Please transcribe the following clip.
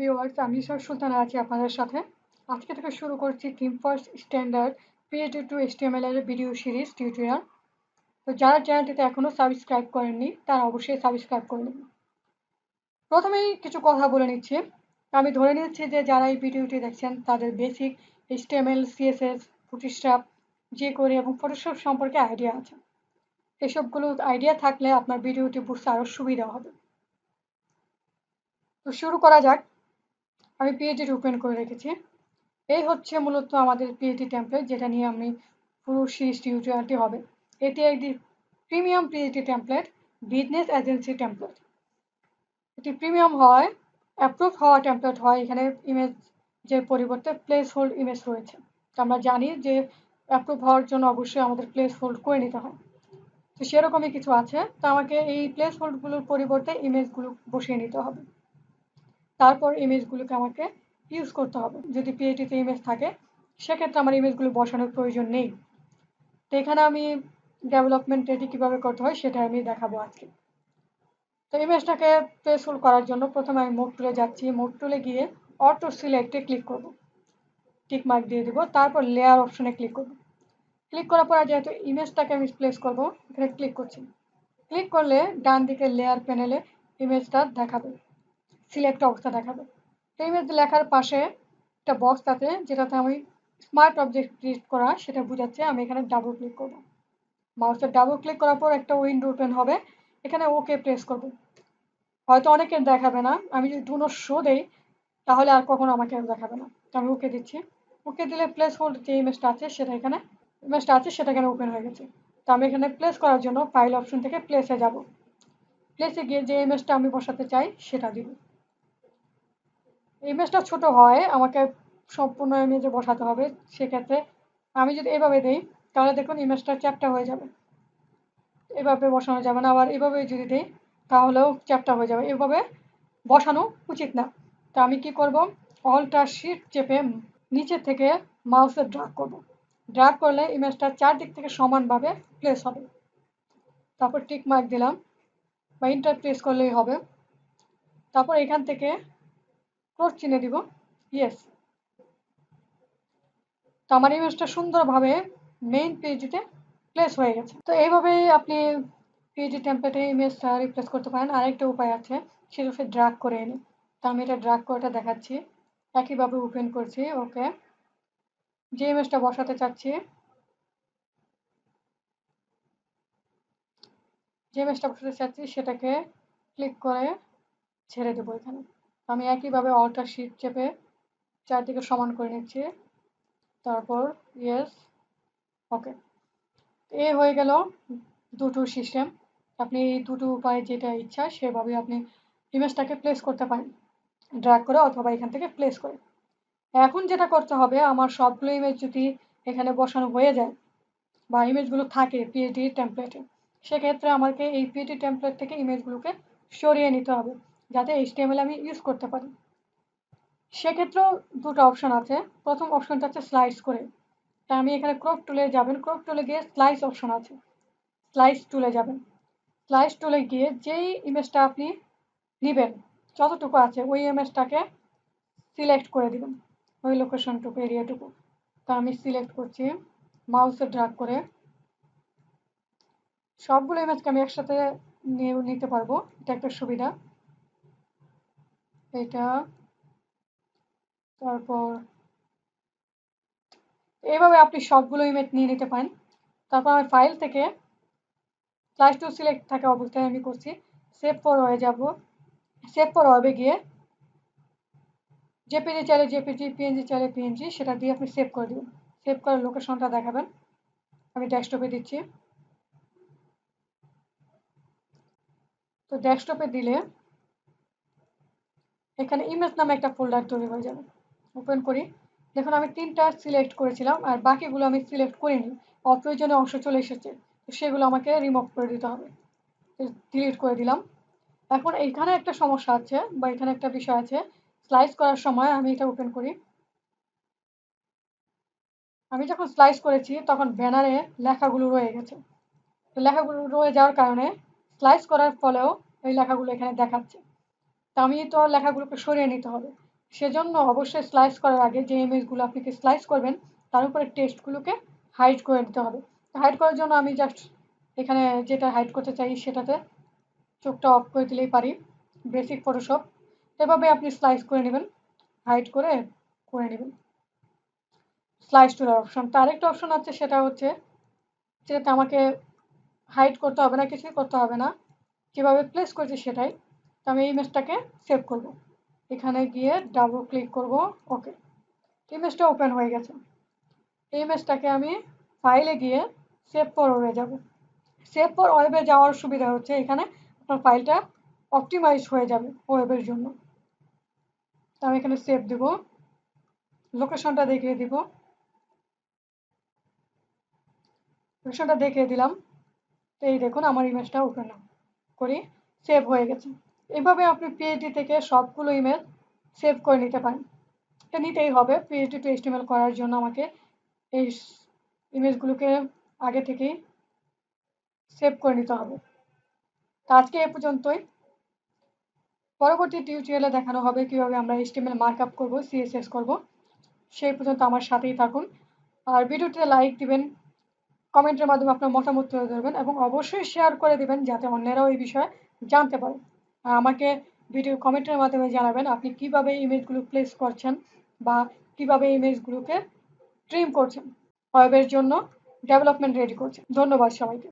Viewers আমি সব সুলতানা আছি আপনাদের সাথে। আজকে থেকে শুরু করছি theme first standard PSD to HTML এর ভিডিও সিরিজ টিউটোরিয়াল তো যারা চ্যানেলটিতে এখনও সাবস্ক্রাইব করেননি, তারা অবশ্যই সাবস্ক্রাইব করে নিন প্রথমেই কিছু কথা বলে নিচ্ছি। আমি ধরে নিচ্ছি যে যারা এই ভিডিওটি দেখছেন, তাদের বেসিক এইচটিএমএল সিএসএস ফুটিস্ট্রাপ যে করে এবং ফটোশপ সম্পর্কে আইডিয়া আছে। এসবগুলো আইডিয়া থাকলে আপনার ভিডিওটি বুঝতে আরও সুবিধা হবে। তো শুরু করা যাক। আমি পিএইচডি ওপেন করে রেখেছি। এই হচ্ছে মূলত আমাদের পিএইচডি টেমপ্লেট যেটা নিয়ে আমি পুরো সিরিজ টিউটোরিয়ালটি হবে। এটি একটি premium PSD template business agency template এটি প্রিমিয়াম হয় অ্যাপ্রুভ হওয়া টেমপ্লেট হয় এখানে ইমেজ যে পরিবর্তে প্লেস হোল্ড ইমেজ রয়েছে। তো আমরা জানি যে অ্যাপ্রুভ হওয়ার জন্য অবশ্যই আমাদের প্লেস হোল্ড করে নিতে হয়। তো সেরকমই কিছু আছে। তো আমাকে এই প্লেস হোল্ডগুলোর পরিবর্তে ইমেজগুলো বসিয়ে নিতে হবে। তারপর ইমেজগুলোকে আমাকে ইউজ করতে হবে। যদি পিএইচডিতে ইমেজ থাকে, সেক্ষেত্রে আমার ইমেজগুলো বসানোর প্রয়োজন নেই। তো এখানে আমি ডেভেলপমেন্ট এটি কীভাবে করতে হয় সেটা আমি দেখাবো আজকে। তো ইমেজটাকে প্লেসফুল করার জন্য প্রথমে আমি মোড টুলে যাচ্ছি। মোড টুলে গিয়ে অটো সিলেক্টে ক্লিক করব। টিক মার্ক দিয়ে দেবো। তারপর লেয়ার অপশনে ক্লিক করব। ক্লিক করার পর যেহেতু ইমেজটাকে আমি প্লেস করব, এখানে ক্লিক করছি। ক্লিক করলে ডান দিকে লেয়ার প্যানেলে ইমেজটা দেখাবে। সিলেক্ট অবস্থা দেখাবে। তো লেখার পাশে একটা বক্স আছে, যেটাতে আমি স্মার্ট অবজেক্ট ক্রিয়েট করা, সেটা বোঝাচ্ছে আমি এখানে ডাবল ক্লিক করব। মাউসের ডাবল ক্লিক করার পর একটা উইন্ডো ওপেন হবে, এখানে ওকে প্রেস করব। হয়তো অনেকের দেখাবে না, আমি যদি দুনো শো দেই, তাহলে আর কখনো আমাকে দেখাবে না। তো আমি ওকে দিচ্ছি। ওকে দিলে প্লেস হোল্ড যে ইমেজটা আছে, সেটা এখানে ইমেজটা আছে, সেটা এখানে ওপেন হয়ে গেছে। তো আমি এখানে প্লেস করার জন্য ফাইল অপশন থেকে প্লেসে যাব। প্লেসে গিয়ে যে ইমেজটা আমি বসাতে চাই, সেটা দিব। ইমেজটা ছোট হয়, আমাকে সম্পূর্ণ ইমেজে বসাতে হবে, সেক্ষেত্রে আমি যদি এভাবে দিই, তাহলে দেখুন ইমেজটা চ্যাপটা হয়ে যাবে। এভাবে বসানো যাবে না, আবার এভাবে যদি দিই, তাহলেও চ্যাপটা হয়ে যাবে। এভাবে বসানো উচিত না। তো আমি কি করব? অলটা শিট চেপে নিচে থেকে মাউসে ড্রাগ করব। ড্রাগ করলে ইমেজটা চারদিক থেকে সমানভাবে প্লেস হবে। তারপর টিক মার্ক দিলাম, বা ইন্টার প্লেস করলেই হবে। তারপর এখান থেকে ক্রস চিনে দিব। ইয়েস তো আমার ইমেজটা সুন্দরভাবে মেইন পেজটিতে প্লেস হয়ে গেছে। তো এইভাবেই আপনি পিএইচডি টেমপ্লেটে ইমেজটা রিপ্লেস করতে পারেন। আরেকটা উপায় আছে, সেটা ড্রাগ করে এনে। তো আমি এটা ড্রাগ করেটা দেখাচ্ছি। একইভাবে ওপেন করছি, ওকে। যে ইমেজটা বসাতে চাচ্ছি, যে ইমেজটা বসাতে চাচ্ছি, সেটাকে ক্লিক করে ছেড়ে দেবো এখানে। আমি একইভাবে অল্টা শিট চেপে চারদিকে সমান করে নিচ্ছি। তারপর ইয়েস ওকে এ হয়ে গেল দুটো সিস্টেম আপনি এই দুটো উপায়ে যেটা ইচ্ছা সেভাবে আপনি ইমেজটাকে প্লেস করতে পারেন। ড্র্যাগ করে অথবা এখান থেকে প্লেস করে। এখন যেটা করতে হবে, আমার সবগুলো ইমেজ যদি এখানে বসানো হয়ে যায় বা ইমেজগুলো থাকে পিএইচডি টেমপ্লেটে সেক্ষেত্রে আমাকে এই পিএইচডি টেমপ্লেট থেকে ইমেজগুলোকে সরিয়ে নিতে হবে। যাতে এইচটিএমএল আমি ইউজ করতে পারি। সেক্ষেত্রেও দুটো অপশান আছে। প্রথম অপশানটা হচ্ছে স্লাইস করে। তা আমি এখানে ক্রপ টুলে যাবেন। ক্রপ টুলে গিয়ে স্লাইস অপশান আছে। স্লাইস টুলে যাবেন। স্লাইস টুলে গিয়ে যেই ইমেজটা আপনি নেবেন, যতটুকু আছে, ওই ইমেজটাকে সিলেক্ট করে দিবেন। ওই লোকেশনটুকু এরিয়াটুকু তা আমি সিলেক্ট করছি। মাউসে ড্রাগ করে সবগুলো ইমেজকে আমি একসাথে নিতে পারব। এটা একটা সুবিধা। এটা। তারপর এইভাবে আপনি সবগুলো ইমেজ নিয়ে নিতে পারেন। তারপর আমি ফাইল থেকে ক্লাস টু সিলেক্ট থাকা অবস্থায় আমি করছি। সেভ ফর হয়ে যাব। সেভ ফর হবে গিয়ে জেপিজি চাইলে জেপিজি পিএনজি চাইলে পিএনজি সেটা দিয়ে আপনি সেভ করে দেবেন। সেভ করার লোকেশনটা দেখাবেন। আমি ডেস্কটপে দিচ্ছি। তো ডেস্কটপে দিলে এখানে ইমেজ নামে একটা ফোল্ডার তৈরি হয়ে যাবে। ওপেন করি। দেখুন, আমি তিনটা সিলেক্ট করেছিলাম আর বাকিগুলো আমি সিলেক্ট করিনি। অপ্রয়োজনীয় অংশ চলে এসেছে। তো সেগুলো আমাকে রিমুভ করে দিতে হবে। ডিলিট করে দিলাম। এখন এইখানে একটা সমস্যা আছে বা এখানে একটা বিষয় আছে। স্লাইস করার সময় আমি এটা ওপেন করি। আমি যখন স্লাইস করেছি, তখন ব্যানারে লেখাগুলো রয়ে গেছে। তো লেখাগুলো রয়ে যাওয়ার কারণে স্লাইস করার ফলেও এই লেখাগুলো এখানে দেখাচ্ছে। তা আমি তো লেখাগুলোকে সরিয়ে নিতে হবে। সেজন্য অবশ্যই স্লাইস করার আগে যে ইমেজগুলো আপনি স্লাইস করবেন, তার উপরে টেক্সটগুলোকে হাইড করে নিতে হবে। হাইড করার জন্য আমি জাস্ট এখানে যেটা হাইড করতে চাই সেটাতে চোখটা অফ করে দিলেই পারি বেসিক ফটোশপ এভাবে আপনি স্লাইস করে নেবেন হাইড করে করে নেবেন। স্লাইস টুলার অপশন তার একটা অপশন আছে, সেটা হচ্ছে যেটাতে আমাকে হাইড করতে হবে না, কিছুই করতে হবে না। কীভাবে প্লেস করছি সেটাই। তো আমি এই ইমেজটাকে সেভ করব। এখানে গিয়ে ডাবল ক্লিক করব ওকে ইমেজটা ওপেন হয়ে গেছে। এই ইমেজটাকে আমি ফাইলে গিয়ে সেভ ফর ওয়েবে যাব। সেভ ফর ওয়েবে যাওয়ার সুবিধা হচ্ছে এখানে আপনার ফাইলটা অপটিমাইজ হয়ে যাবে ওয়েবের জন্য। তো আমি এখানে সেভ দেব। লোকেশনটা দেখিয়ে দিব। লোকেশনটা দেখিয়ে দিলাম। তো এই দেখুন, আমার ইমেজটা ওপেন করি সেভ হয়ে গেছে। এভাবে আপনি পিএইচডি থেকে সবগুলো ইমেল সেভ করে নিতে পারেন। এটা নিতেই হবে। পিএইচডি টু এস্টিমেল করার জন্য আমাকে এই ইমেজগুলোকে আগে থেকেই সেভ করে নিতে হবে। তো আজকে এ পর্যন্তই। পরবর্তী টিউটোরিয়ালে দেখানো হবে কীভাবে আমরা এস্টিমেল মার্ক আপ করব সিএসএস করব। সেই পর্যন্ত আমার সাথেই থাকুন। আর ভিডিওটিতে লাইক দিবেন কমেন্টের মাধ্যমে আপনার মতামত তুলে ধরবেন এবং অবশ্যই শেয়ার করে দেবেন যাতে অন্যেরাও এই বিষয়ে জানতে পারে। আমাকে ভিডিও কমেন্টের মাধ্যমে জানাবেন আপনি কীভাবে ইমেজগুলো প্লেস করছেন বা কীভাবে ইমেজগুলোকে ট্রিম করছেন ওয়েবের জন্য ডেভেলপমেন্ট রেডি করছেন। ধন্যবাদ সবাইকে।